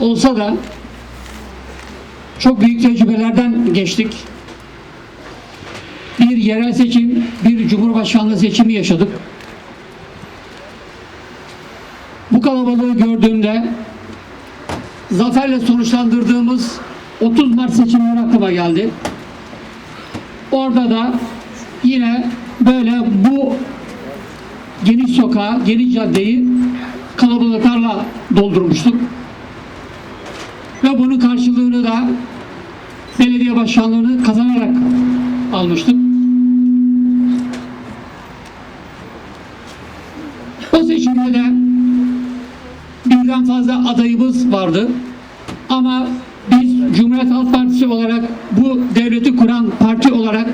olsa da çok büyük tecrübelerden geçtik. Bir yerel seçim, bir cumhurbaşkanlığı seçimi yaşadık. Bu kalabalığı gördüğümde zaferle sonuçlandırdığımız 30 Mart seçimleri aklıma geldi. Orada da yine böyle bu geniş sokağı, geniş caddeyi kalabalıklarla doldurmuştuk. Ve bunun karşılığını da belediye başkanlığını kazanarak almıştık. O seçimde de birden fazla adayımız vardı. Ama biz Cumhuriyet Halk Partisi olarak bu devleti kuran parti olarak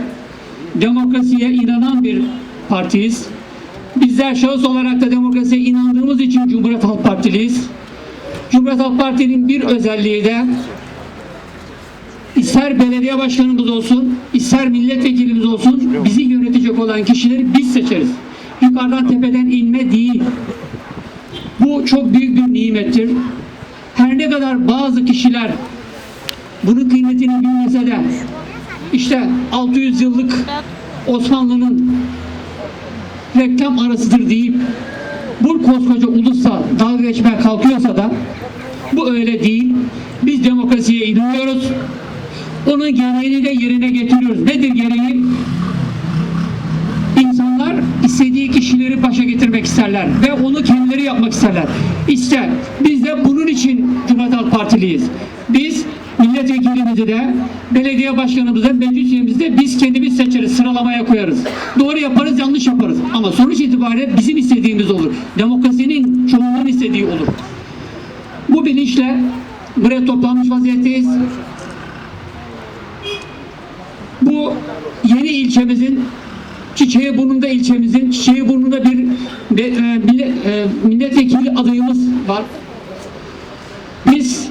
demokrasiye inanan bir partiyiz. Bizler şahıs olarak da demokrasiye inandığımız için Cumhuriyet Halk Partiliyiz. Cumhuriyet Halk Parti'nin bir özelliği de ister belediye başkanımız olsun, ister milletvekilimiz olsun bizi yönetecek olan kişileri biz seçeriz. Yukarıdan tepeden inme değil. Bu çok büyük bir nimettir. Her ne kadar bazı kişiler bunun kıymetini bilmese de işte 600 yıllık Osmanlı'nın reklam arasıdır deyip bu koskoca ulusla dalga geçmeye kalkıyorsa da öyle değil. Biz demokrasiye inanıyoruz. Onun gereğini de yerine getiriyoruz. Nedir gereği? İnsanlar istediği kişileri başa getirmek isterler ve onu kendileri yapmak isterler. İşte biz de bunun için Cumhuriyet Halk Partiliyiz. Biz milletvekilimizi de, belediye başkanımızı da, meclis de biz kendimiz seçeriz, sıralamaya koyarız. Doğru yaparız, yanlış yaparız. Ama sonuç itibariyle bizim istediğimiz olur. Demokrasinin çoğunluğun istediği olur. Bu bilinçle buraya toplanmış vaziyetteyiz. Bu yeni ilçemizin Çiçeği burnunda ilçemizin Çiçeği burnunda bir be- e, mille- e, milletvekili adayımız var. Biz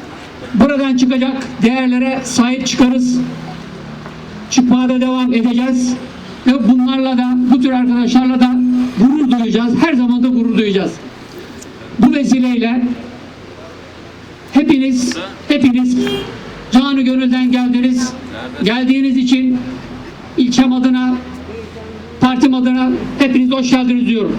buradan çıkacak değerlere sahip çıkarız. Çıkmaya da devam edeceğiz. Ve bunlarla da bu tür arkadaşlarla da gurur duyacağız. Her zaman da gurur duyacağız. Bu vesileyle hepiniz hepiniz canı gönülden geldiniz. Geldiğiniz için ilçem adına partim adına hepiniz hoş geldiniz diyorum.